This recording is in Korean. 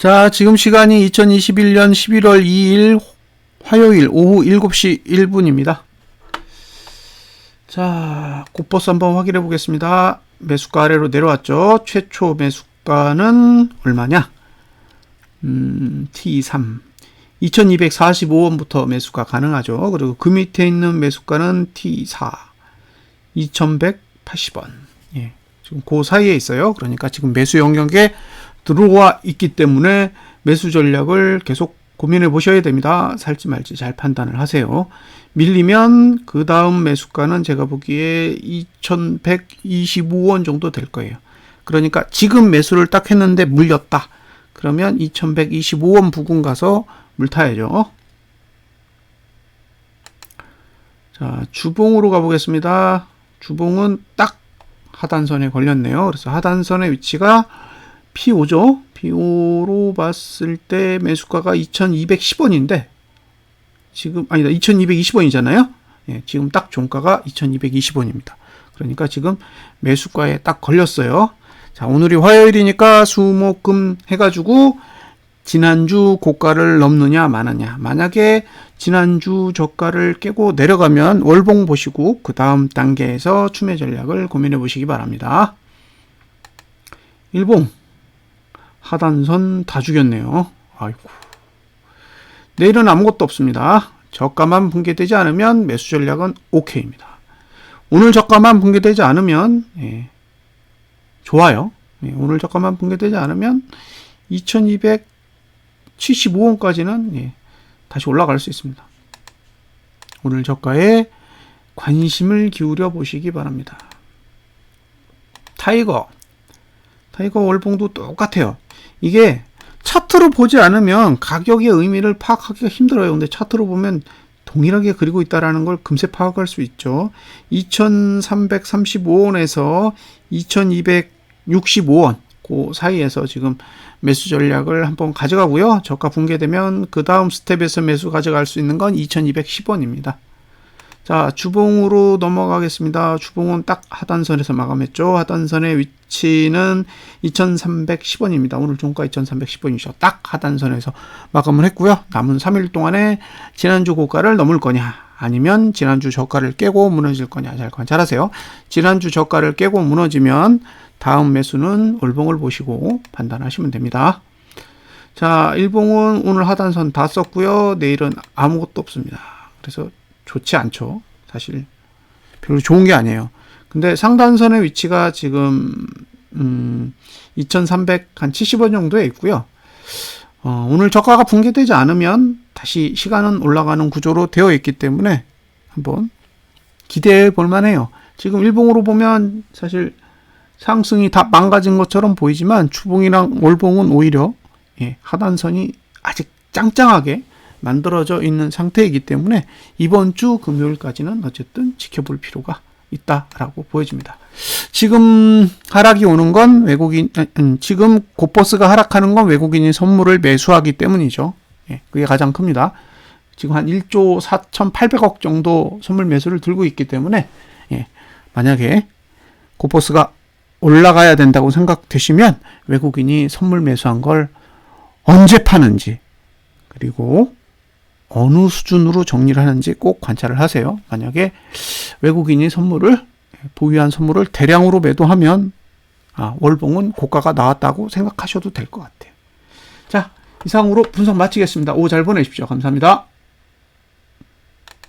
자, 지금 시간이 2021년 11월 2일 화요일 오후 7시 1분입니다. 자, 고버스 한번 확인해 보겠습니다. 매수가 아래로 내려왔죠. 최초 매수가는 얼마냐? 음, T3. 2245원부터 매수가 가능하죠. 그리고 그 밑에 있는 매수가는 T4. 2180원. 예. 지금 그 사이에 있어요. 그러니까 지금 매수 영역에 들어와 있기 때문에 매수 전략을 계속 고민해 보셔야 됩니다. 살지 말지 잘 판단을 하세요. 밀리면 그 다음 매수가는 제가 보기에 2125원 정도 될 거예요. 그러니까 지금 매수를 딱 했는데 물렸다. 그러면 2125원 부근 가서 물 타야죠. 자, 주봉으로 가보겠습니다. 주봉은 딱 하단선에 걸렸네요. 그래서 하단선의 위치가 P5죠. P5로 봤을 때 매수가가 2210원인데 지금 아니다 2220원이잖아요. 예, 지금 딱 종가가 2220원입니다. 그러니까 지금 매수가에 딱 걸렸어요. 자, 오늘이 화요일이니까 수목금 해가지고 지난주 고가를 넘느냐 마느냐. 만약에 지난주 저가를 깨고 내려가면 월봉 보시고 그 다음 단계에서 추매 전략을 고민해 보시기 바랍니다. 일봉 하단선 다 죽였네요. 아이고. 내일은 아무것도 없습니다. 저가만 붕괴되지 않으면 매수 전략은 오케이입니다. 오늘 저가만 붕괴되지 않으면 예, 좋아요. 예, 오늘 저가만 붕괴되지 않으면 2275원까지는 예, 다시 올라갈 수 있습니다. 오늘 저가에 관심을 기울여 보시기 바랍니다. 타이거 타이거 월봉도 똑같아요. 이게 차트로 보지 않으면 가격의 의미를 파악하기가 힘들어요. 근데 차트로 보면 동일하게 그리고 있다라는 걸 금세 파악할 수 있죠. 2335원에서 2265원 그 사이에서 지금 매수 전략을 한번 가져가고요. 저가 붕괴되면 그 다음 스텝에서 매수 가져갈 수 있는 건 2210원입니다. 자, 주봉으로 넘어가겠습니다. 주봉은 딱 하단선에서 마감했죠. 하단선의 위치는 2310원입니다. 오늘 종가 2310원이죠. 딱 하단선에서 마감을 했고요. 남은 3일 동안에 지난주 고가를 넘을 거냐, 아니면 지난주 저가를 깨고 무너질 거냐 잘 관찰하세요. 지난주 저가를 깨고 무너지면 다음 매수는 월봉을 보시고 판단하시면 됩니다. 자, 일봉은 오늘 하단선 다 썼고요. 내일은 아무것도 없습니다. 그래서 좋지 않죠. 사실 별로 좋은 게 아니에요. 근데 상단선의 위치가 지금 음, 2,370원 정도에 있고요. 어, 오늘 저가가 붕괴되지 않으면 다시 시간은 올라가는 구조로 되어 있기 때문에 한번 기대해 볼 만해요. 지금 일봉으로 보면 사실 상승이 다 망가진 것처럼 보이지만 추봉이랑 월봉은 오히려 예, 하단선이 아직 짱짱하게 만들어져 있는 상태이기 때문에 이번 주 금요일까지는 어쨌든 지켜볼 필요가 있다라고 보여집니다. 지금 하락이 오는 건 외국인, 음, 지금 고버스가 하락하는 건 외국인이 선물을 매수하기 때문이죠. 예, 그게 가장 큽니다. 지금 한 1조 4,800억 정도 선물 매수를 들고 있기 때문에, 예, 만약에 고버스가 올라가야 된다고 생각되시면 외국인이 선물 매수한 걸 언제 파는지, 그리고 어느 수준으로 정리를 하는지 꼭 관찰을 하세요. 만약에 외국인이 선물을 보유한 선물을 대량으로 매도하면 아, 월봉은 고가가 나왔다고 생각하셔도 될 것 같아요. 자, 이상으로 분석 마치겠습니다. 오후 잘 보내십시오. 감사합니다.